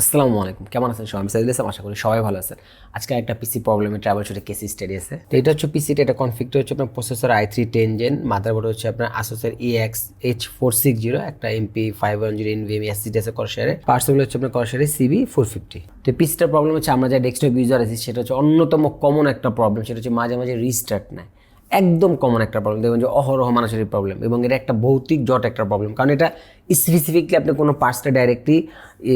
আসসালামু আলাইকুম। কেমন আছেন সবাই? আমি সাইদুল আশা করি সবাই ভালো আছেন। আজকে একটা পিসি প্রবলেমে ট্রাভেল শুটে কেস স্টাডি আছে। তো এটা হচ্ছে পিসিটা এটা কনফিক্ট হচ্ছে আপনার processor i three ten gen motherboard হচ্ছে আপনার আসোসের E X H four six zero একটা MP five one zero NVMe SSD আছে করসারে পার্সেল হচ্ছে আপনার করসারে সিবি ফোর ফিফটি তো পিসিটার প্রবলেম হচ্ছে আমরা যা ডেস্কটপ ইউজার আছি, সেটা হচ্ছে অন্যতম কমন একটা প্রবলেম সেটা হচ্ছে মাঝে মাঝে রিস্টার্ট নেয়। একদম কমন একটা প্রবলেম দেখবেন যে অহরহ মানুষের প্রবলেম এবং এটা একটা ভৌতিক জট একটা প্রবলেম কারণ এটা স্পেসিফিকলি আপনি কোনো পার্টসটা ডাইরেক্টলি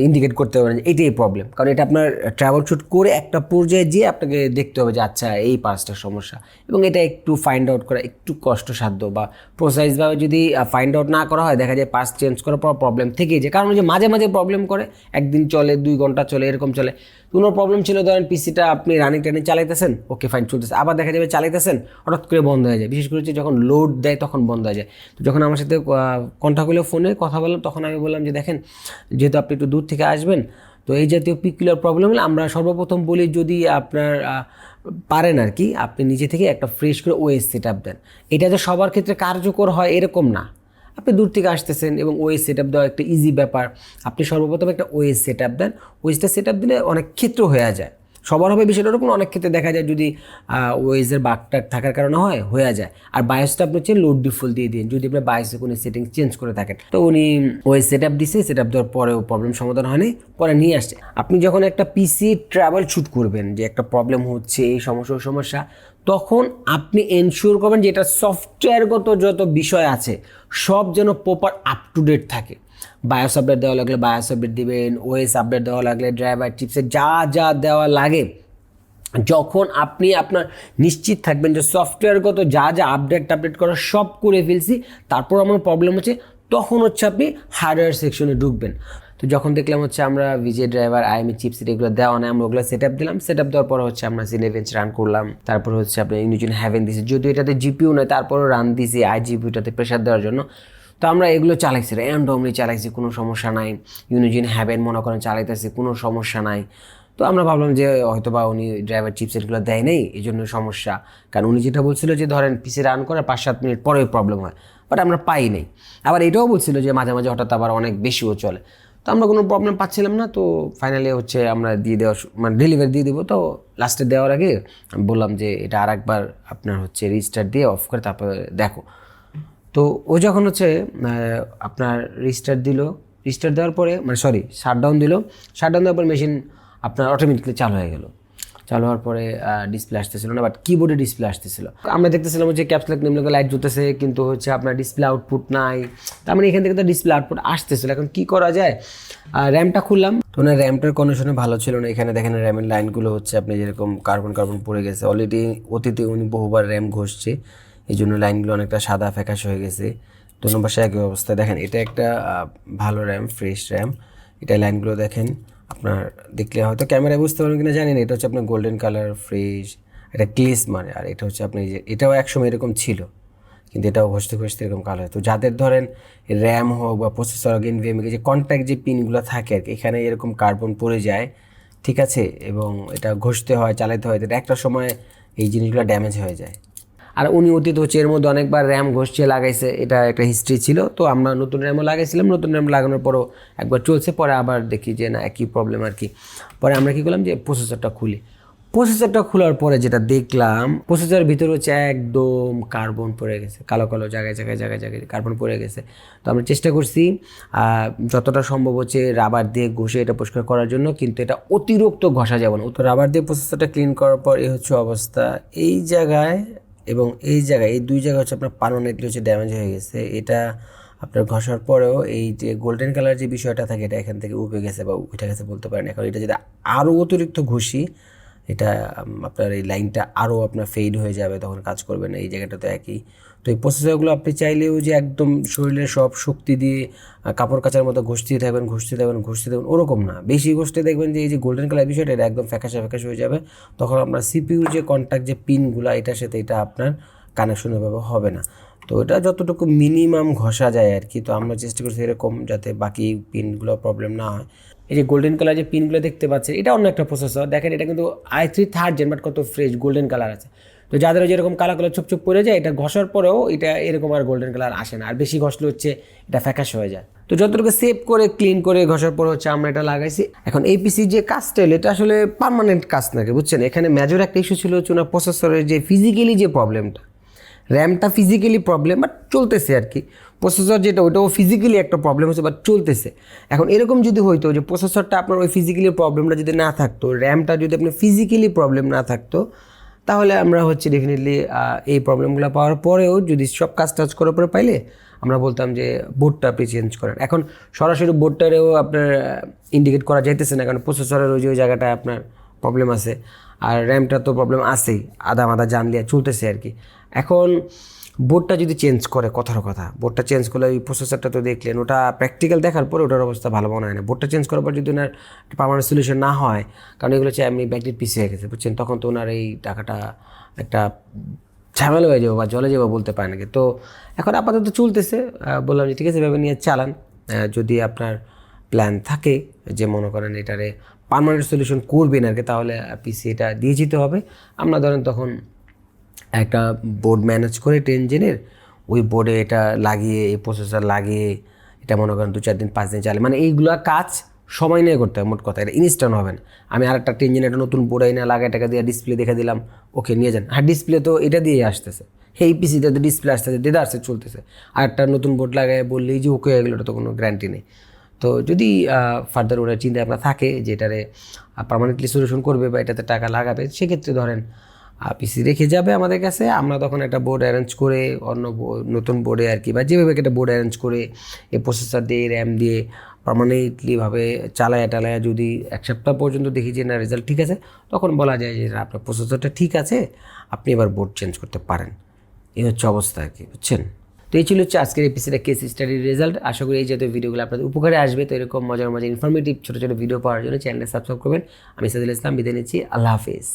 ইন্ডিকেট করতে পারবেন এটাই প্রবলেম কারণ এটা আপনার ট্রাভেল শুট করে একটা পর্যায়ে যেয়ে আপনাকে দেখতে হবে যে আচ্ছা এই পার্টসটার সমস্যা। এবং এটা একটু ফাইন্ড আউট করা একটু কষ্টসাধ্য বা প্রোসাইজভাবে যদি ফাইন্ড আউট না করা হয়, দেখা যায় পাস চেঞ্জ করার পর প্রবলেম থেকেই যায়। কারণ যে মাঝে মাঝে প্রবলেম করে, একদিন চলে, দুই ঘণ্টা চলে, এরকম চলে। কোনো প্রবলেম ছিল, ধরেন পিসিটা আপনি রানিং টানিং চালাইতেছেন ওকে ফাইন চলতেছে। আবার দেখা যাবে চালাইতেছেন, হঠাৎ করে বন্ধ হয়ে যায়। বিশেষ করে যখন লোড দেয়, তখন বন্ধ হয়ে যায়। তো যখন আমার সাথে কন্ট্যাক্ট ফোনে কথা বললাম, তখন আমি বললাম যে, দেখেন, যেহেতু আপনি একটু দূর থেকে আসবেন। তো এই জাতীয় পিকুলার প্রবলেম হলে আমরা সর্বপ্রথম বলি যদি আপনার পারেন আর কি আপনি নিজে থেকে একটা ফ্রেশ করে ওএস সেট আপ দেন। এটা যে সবার ক্ষেত্রে কার্যকর হয় এরকম না। আপনি দূর থেকে আসতেছেন এবং ওয়েস সেট আপ দেওয়া একটা ইজি ব্যাপার। আপনি সর্বপ্রথম একটা ওয়েস সেট আপ দেন। ওয়েসটা সেট আপ দিলে অনেক ক্ষেত্র হয়ে যায়। সবার হবে বিষয়টা ওরকম অনেক ক্ষেত্রে দেখা যায় যদি ওয়েজের বাগটাক থাকার কারণে হয়, হয়ে যায়। আর বায়োসটা আপনি হচ্ছে লোড ডিফল দিয়ে দিন, যদি আপনি বায়োসে কোনো সেটিং চেঞ্জ করে থাকেন। তো উনি ওই সেট আপ দিছে সেট আপ দেওয়ার পরেও প্রবলেম সমাধান হয়নি, পরে নিয়ে আসছে। আপনি যখন একটা পিসি ট্রাভেল শুট করবেন, যে একটা প্রবলেম হচ্ছে, এই সমস্যা ওই সমস্যা, তখন আপনি এনশিওর করবেন যে এটা সফটওয়্যারগত যত বিষয় আছে, সব যেন প্রপার আপ টু ডেট থাকে। বায়োস আপডেট দেওয়া লাগলে বায়োস আপডেট দিবেন ওএস আপডেট দেওয়া লাগলে ড্রাইভার টিপসে যা যা দেওয়া লাগে। যখন আপনি আপনার নিশ্চিত থাকবেন যে সফটওয়্যারগত যা যা আপডেট টাপডেট করা সব করে ফেলছি, তারপর আমার প্রবলেম হচ্ছে, তখন হচ্ছে আপনি হার্ডওয়্যার সেকশনে ঢুকবেন। তো যখন দেখলাম হচ্ছে আমরা ভিজে ড্রাইভার আইএমই চিপসেট এগুলো দেওয়া নেই, আমরা ওগুলো সেট আপ দিলাম সেট আপ দেওয়ার পর হচ্ছে আমরা সিনেভেন্স রান করলাম। তারপর হচ্ছে আপনি ইউনিজন হ্যাভেন দিছি, যদিও এটাতে জিপিও নয় তারপরও রান দিছি আই জিপিউটাতে প্রেশার দেওয়ার জন্য। তো আমরা এগুলো চালাইছি র্যান্ডমলি চালাইছি, কোনো সমস্যা নাই। ইউনিজিন হ্যাবেন মনে করেন চালাইতেছি, কোনো সমস্যা নাই। তো আমরা ভাবলাম যে হয়তো বা উনি ড্রাইভার চিপসেটগুলো দেয় নেই, এই জন্য সমস্যা। কারণ উনি যেটা বলছিল যে ধরেন পিসি রান করে পাঁচ সাত মিনিট পরে প্রবলেম হয় বাট আমরা পাই নেই। আবার এটাও বলছিল যে মাঝে মাঝে হঠাৎ আবার অনেক বেশিও চলে। তো আমরা কোনো প্রবলেম পাচ্ছিলাম না, তো ফাইনালি হচ্ছে আমরা দিয়ে দেওয়া মানে ডেলিভারি দিয়ে দেবো। তো লাস্টে দেওয়ার আগে আমি বললাম যে এটা আর একবার আপনার হচ্ছে রিস্টার্ট দিয়ে অফ করে তারপরে দেখো। তো ও যখন হচ্ছে আপনার রিস্টার্ট দিল রিস্টার্ট দেওয়ার পরে মানে সরি শাটডাউন দিল শাটডাউন দেওয়ার পর মেশিন আপনার অটোমেটিকলি চালু হয়ে গেল। চালু হওয়ার পরে ডিসপ্লে আসতেছিল না বাট কিবোর্ডে ডিসপ্লে আসতেছিল। আমরা দেখতেছিলাম যে ক্যাপসলাক নিম্নকে লাইট জ্বলতেছে, কিন্তু হচ্ছে আপনার ডিসপ্লে আউটপুট নাই। তার মানে এখান থেকে তো ডিসপ্লে আউটপুট আসতেছিল। এখন কি করা যায়? র্যামটা খুললাম। তো না র্যামটার কন্ডিশনে ভালো ছিল না। এখানে দেখেন র্যামের লাইনগুলো হচ্ছে, আপনি যেরকম কার্বন কার্বন পড়ে গেছে। অলরেডি অতীতে উনি বহুবার র্যাম ঘষছে। এই জন্য লাইনগুলো অনেকটা সাদা ফ্যাকাশ হয়ে গেছে। দু নম্বর সে একই অবস্থা। দেখেন, এটা একটা ভালো র্যাম, ফ্রেশ র্যাম। এটা লাইনগুলো দেখেন, আপনার দেখলে হয়তো ক্যামেরায় বুঝতে পারবেন কিনা, জানি না। এটা হচ্ছে আপনার গোল্ডেন কালার ফ্রেশ এটা ক্লিস মানে। আর এটা হচ্ছে আপনি যে, এটাও একসময় এরকম ছিল, কিন্তু এটাও ঘষতে ঘষতে এরকম কালো হয়। তো যাদের ধরেন র্যাম হোক বা প্রসেসর হোক এনভিএম যে কন্ট্যাক্ট যে পিনগুলো থাকে আর কি, এখানে এরকম কার্বন পড়ে যায়, ঠিক আছে? এবং এটা ঘষতে হয়, চালাতে হয় এটা একটা সময় এই জিনিসগুলো ড্যামেজ হয়ে যায়। আর উনি অতীত হচ্ছে, এর মধ্যে অনেকবার র্যাম ঘষছে, লাগাইছে, এটা একটা হিস্ট্রি ছিল। তো আমরা নতুন র্যামও লাগাইছিলাম, নতুন র্যাম লাগানোর পরও একবার চলছে, পরে আবার দেখি যে না, একই প্রবলেম আর কি। পরে আমরা কী করলাম যে প্রসেসরটা খুলি। প্রসেসরটা খোলার পরে যেটা দেখলাম প্রসেসরের ভিতরে হচ্ছে একদম কার্বন পড়ে গেছে, কালো কালো জায়গায় জায়গায় জায়গায় জায়গায় কার্বন পড়ে গেছে। তো আমরা চেষ্টা করছি যতটা সম্ভব হচ্ছে রাবার দিয়ে ঘষে এটা পরিষ্কার করার জন্য, কিন্তু এটা অতিরিক্ত ঘষা যাবে না। তো রাবার দিয়ে প্রসেসরটা ক্লিন করার পর এই হচ্ছে অবস্থা। এই জায়গায় এবং এই জায়গায়, এই দুই জায়গায় হচ্ছে আপনার পারমানেন্টলি হচ্ছে ড্যামেজ হয়ে গেছে। এটা আপনার ঘষার পরেও এই যে গোল্ডেন কালার যে বিষয়টা থাকে, এটা এখান থেকে উবে গেছে বা উঠে গেছে বলতে পারেন। এখন এটা যদি আরও অতিরিক্ত ঘষি এটা আপনার এই লাইনটা আরও আপনার ফেড হয়ে যাবে, তখন কাজ করবে না, এই জায়গাটা তো একই। তো এই প্রসেসরগুলো আপনি চাইলেও যে একদম শরীরের সব শক্তি দিয়ে কাপড় কাচার মতো ঘষতে থাকবেন ঘষতে থাকবেন ঘষতে থাকবেন, ওরকম না। বেশি ঘষতে দেখবেন যে এই যে গোল্ডেন কালার বিষয়টা, এটা একদম ফ্যাকাশে ফ্যাকাশে হয়ে যাবে। তখন আপনার সিপিউর যে কন্ট্যাক্ট যে পিনগুলো এটার সাথে এটা আপনার কানেকশন এভাবে হবে না। তো এটা যতটুকু মিনিমাম ঘষা যায় আর কি, তো আমরা চেষ্টা করছি এরকম যাতে বাকি পিনগুলো প্রবলেম না হয়। এই যে গোল্ডেন কালার যে পিনগুলো দেখতে পাচ্ছেন, এটা অন্য একটা প্রসেসর দেখেন, এটা কিন্তু i three third gen but কত ফ্রেশ গোল্ডেন কালার আছে। তো যাদের যেরকম কালো কালো চুপ চুপ পড়ে যায়, এটা ঘষার পরেও এটা এরকম আর গোল্ডেন কালার আসে না। আর বেশি ঘষলে হচ্ছে এটা ফ্যাকাশ হয়ে যায়। তো যতটুকু সেভ করে ক্লিন করে ঘষার পরে হচ্ছে আমরা এটা লাগাইছি। এখন এই পিসি যে কাজটা এটা আসলে পারমানেন্ট কাজ নাকি, বুঝছেন? এখানে মেজর একটা ইস্যু ছিল হচ্ছে ওনার প্রসেসরের যে ফিজিক্যালি যে প্রবলেমটা র্যামটা ফিজিক্যালি প্রবলেম বাট চলতেছে আর কি প্রসেসর যেটা ওটাও ফিজিক্যালি একটা প্রবলেম হচ্ছে বাট চলতেছে। এখন এরকম যদি হইতো যে প্রসেসরটা আপনার ওই ফিজিক্যালি প্রবলেমটা যদি না থাকতো, র্যামটা যদি আপনার ফিজিক্যালি প্রবলেম না থাকতো, তাহলে আমরা হচ্ছে ডেফিনেটলি এই প্রবলেমগুলো পাওয়ার পরেও যদি সব কাজ টাজ করার পরে পাইলে, আমরা বলতাম যে বোর্ডটা আপনি চেঞ্জ করেন। এখন সরাসরি বোর্ডটারেও আপনার ইন্ডিকেট করা যাইতেছে না, কারণ প্রসেসরের ওই যে, ওই জায়গাটায় আপনার প্রবলেম আছে। আর র্যামটা তো প্রবলেম আছেই আধা মাদা জাম দিয়ে চলতেছে আর কি। এখন বোর্ডটা যদি চেঞ্জ করে, কথার কথা বোর্ডটা চেঞ্জ করলে ওই প্রসেসরটা তো দেখলেন, ওটা প্র্যাকটিক্যাল দেখার পরে ওটার অবস্থা ভালো মনে হয় না। বোর্ডটা চেঞ্জ করার পর যদি ওনার পারমানেন্ট সলিউশন না হয়, কারণ এগুলো হচ্ছে এমনি ব্যাকডেট পিছিয়ে হয়ে গেছে, বুঝছেন? তখন তো ওনার এই টাকাটা একটা ঝামেলা হয়ে যাব বা জলে যাব বলতে পারে নাকি তো এখন আপাতত চলতেছে বললাম যে ঠিক আছে, এভাবে নিয়ে চালান। যদি আপনার প্ল্যান থাকে যে মনে করেন এটারে পার্মানেন্ট সলিউশন করবেন আর কি, তাহলে পিসি এটা দিয়ে যেতে হবে। আমরা ধরেন তখন একটা বোর্ড ম্যানেজ করে টেন জেনের, ওই বোর্ডে এটা লাগিয়ে, এই প্রসেসর লাগিয়ে, এটা মনে করেন দু চার দিন, পাঁচ দিন চালে মানে এইগুলো কাজ সময় নিয়ে করতে হবে মোট কথা, এটা ইনস্ট্যান্ট হবে না। আমি আর একটা টেনজেন একটা নতুন বোর্ড আইনা লাগাই টাকা দিয়ে ডিসপ্লে দেখে দিলাম ওকে নিয়ে যান। আর ডিসপ্লে তো এটা দিয়েই আসতেছে। এই পিসিতে ডিসপ্লে আসতেছে দেদা আসছে চলতেছে। আর একটা নতুন বোর্ড লাগাই বললেই যে ওকে গেলো ওটা তো কোনো গ্যারান্টি নেই। তো যদি ফার্দার ওরা চিন্তা ভাবনা থাকে যে এটারে পারমানেন্টলি সলিউশন করবে বা এটাতে টাকা লাগাবে, সেক্ষেত্রে ধরেন পিসি রেখে যাবে আমাদের কাছে, আমরা তখন একটা বোর্ড অ্যারেঞ্জ করে অন্য নতুন বোর্ডে আর কি, বা যেভাবে একটা বোর্ড অ্যারেঞ্জ করে এ প্রসেসর দিয়ে র্যাম দিয়ে পার্মানেন্টলিভাবে চালায়া টালায়া যদি এক সপ্তাহ পর্যন্ত দেখি যে না রেজাল্ট ঠিক আছে, তখন বলা যায় যে আপনার প্রসেসরটা ঠিক আছে, আপনি এবার বোর্ড চেঞ্জ করতে পারেন। এই হচ্ছে অবস্থা আর কি, বুঝছেন? তো এই ছিল হচ্ছে আজকের এপিসোডে কেস স্টাডির রেজাল্ট আশা করি এই জাতীয় ভিডিওগুলো আপনাদের উপকারে আসবে। তো এরকম মজার মজার ইনফরমেটিভ ছোটো ছোটো ভিডিও পাওয়ার জন্য চ্যানেলটা সাবস্ক্রাইব করবেন। আমি সাদুল ইসলাম, বিদায় নিচ্ছি। আল্লাহ হাফিজ।